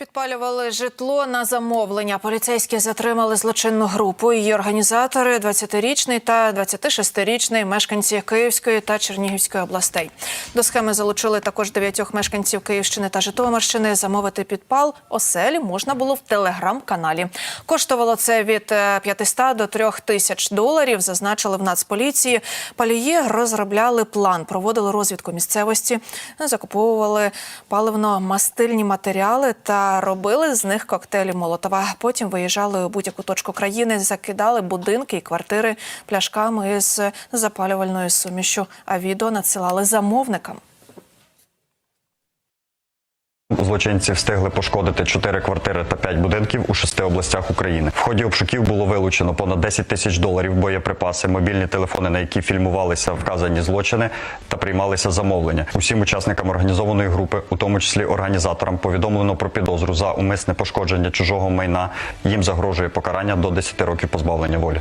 Підпалювали житло на замовлення. Поліцейські затримали злочинну групу. Її організатори 20-річний та 26-річний мешканці Київської та Чернігівської областей. До схеми залучили також дев'ятьох мешканців Київщини та Житомирщини. Замовити підпал оселі можна було в телеграм-каналі. Коштувало це від е, 500 до 3 тисяч доларів. Зазначили в Нацполіції. Палії розробляли план, проводили розвідку місцевості, закуповували паливно-мастильні матеріали та робили з них коктейлі Молотова. Потім виїжджали у будь-яку точку країни, закидали будинки і квартири пляшками з запалювальною сумішю. А відео надсилали замовникам. Злочинці встигли пошкодити 4 квартири та 5 будинків у шести областях України. В ході обшуків було вилучено понад 10 тисяч доларів, боєприпаси, мобільні телефони, на які фільмувалися вказані злочини та приймалися замовлення. Усім учасникам організованої групи, у тому числі організаторам, повідомлено про підозру за умисне пошкодження чужого майна. Їм загрожує покарання до 10 років позбавлення волі.